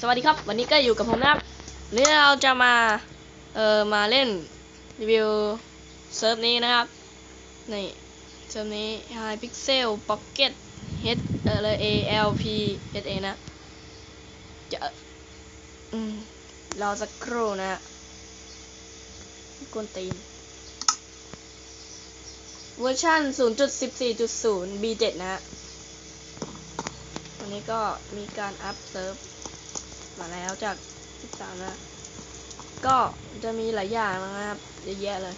สวัสดีครับ วันนี้ก็อยู่กับผมนะครับวันนี้เราจะมา เอ่อ มาเล่นรีวิวเซิร์ฟนี้นะครับ นี่เซิร์ฟนี้ High Pixel Pocket H เอ่อ A L P S A นะ จะอืมรอสักครู่นะฮะกวนตีน เวอร์ชัน0.14.0 B7 นะฮะวันนี้ก็มีการอัพเซิร์ฟ มาแล้วจาก13นะ ก็จะมีหลายอย่างนะครับเยอะแยะเลย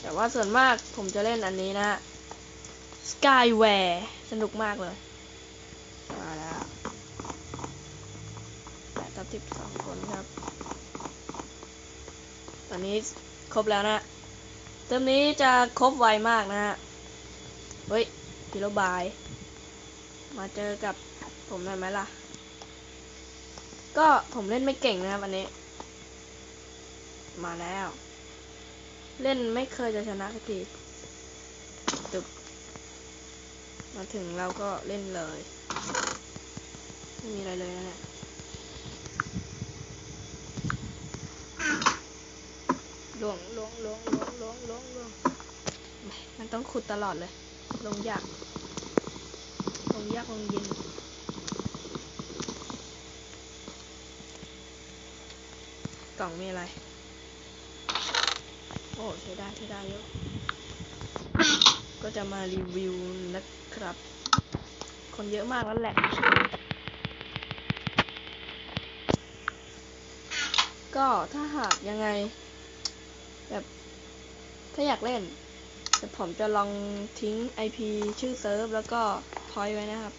แต่ว่าส่วนมากผมจะเล่นอันนี้นะฮะ Skyware สนุกมากเลย มาแล้วแปดทับสิบสองคนครับ ตอนนี้ครบแล้วนะเติมนี้จะครบไวมากนะฮะ เฮ้ยพิโรบาย มาเจอกับผมหน่อยไหมล่ะ ก็ผมเล่นไม่เก่งนะครับอันนี้ มาแล้ว เล่นไม่เคยจะชนะสักทีตึบมาถึงเราก็เล่นเลย ไม่มีอะไรเลยนะเนี่ยลวงลวงลวงลวงลวงลวงลวงมันต้องขุดตลอดเลย ลงยาก ลงยากลงเย็น กล่องมีอะไร โอ้ใช้ได้ใช้ได้เยอะก็จะมารีวิวนะครับ คนเยอะมากแล้วแหละ ก็ถ้าหากยังไง แบบ ถ้าอยากเล่นเดี๋ยวผมจะลองทิ้ง IP ชื่อเซิร์ฟ แล้วก็พอยไว้นะครับ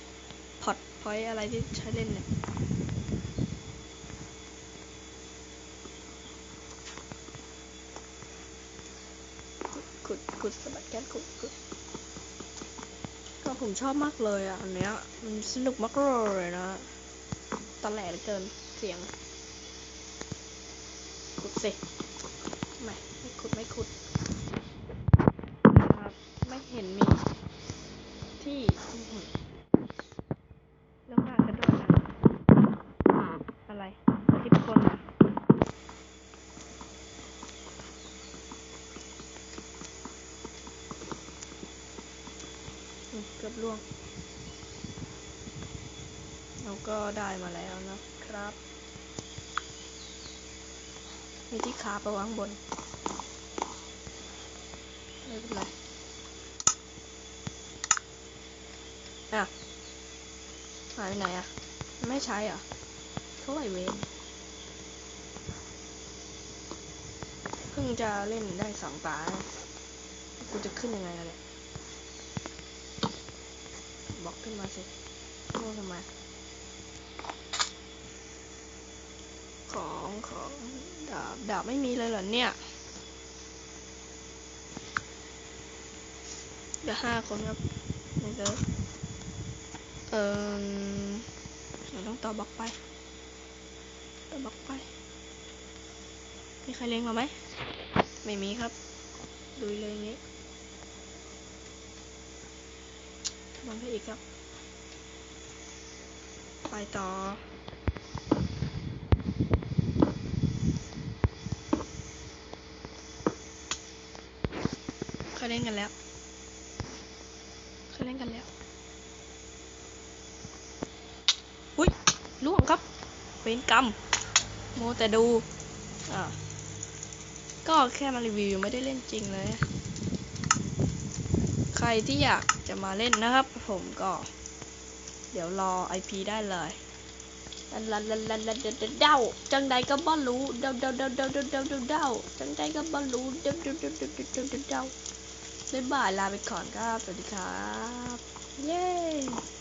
พอดพอยอะไรที่ใช้เล่นเนี่ย ขุดขุดสะบัดแก๊สขุดขุดก็ผมชอบมากเลยอะ อันเนี้ย มันสนุกมากเลยนะตอนแหลเหลือเกินเสียง ขุดสิ ไม่ ไม่ขุด ไม่ขุดนะครับไม่เห็นมีที่อื้อหือแล้วมากกระโดดนะอะไรสิบคนอะ อืมเกือบ ล่วง เราก็ได้มาแล้วนะครับ มีที่ขาไปวางบนไม่เป็นไรอะหายไปไหนอะ ไม่ใช้อะเท่าไหร่เวนเพิ่งจะเล่นได้สองตา กูจะขึ้นยังไงล่ะเนี่ย บอกขึ้นมาสิโง่ทำไมของของดาบดาบไม่มีเลยเหรอเนี่ยเหลือห้าคนครับในเซิร์ฟเออเราต้องต่อบล็อกไป ต่อบล็อกไป มีใครเลี้ยงมาไหม ไม่มีครับ ดูเลยอย่างงี้ ลงไปอีกครับ ไปต่อเขาเล่นกันแล้วเขาเล่นกันแล้ว อุ้ยล่วงครับ เป็นกรรมโมแต่ดู อ่า ก็แค่มารีวิวไม่ได้เล่นจริงเลย ใครที่อยากจะมาเล่นนะครับ ผมก็ เดี๋ยวรอ IP ได้เลยลันลันลันลันลันเดาเดาจังใดก็บ่รู้เดาเดาเดาเดาเดาเดาเดาเดาจังใดก็บ่รู้เดาเดาเดาเดาเดาเดาเดาเดาบ๊ายบายลาไปก่อนครับ สวัสดีครับ เย้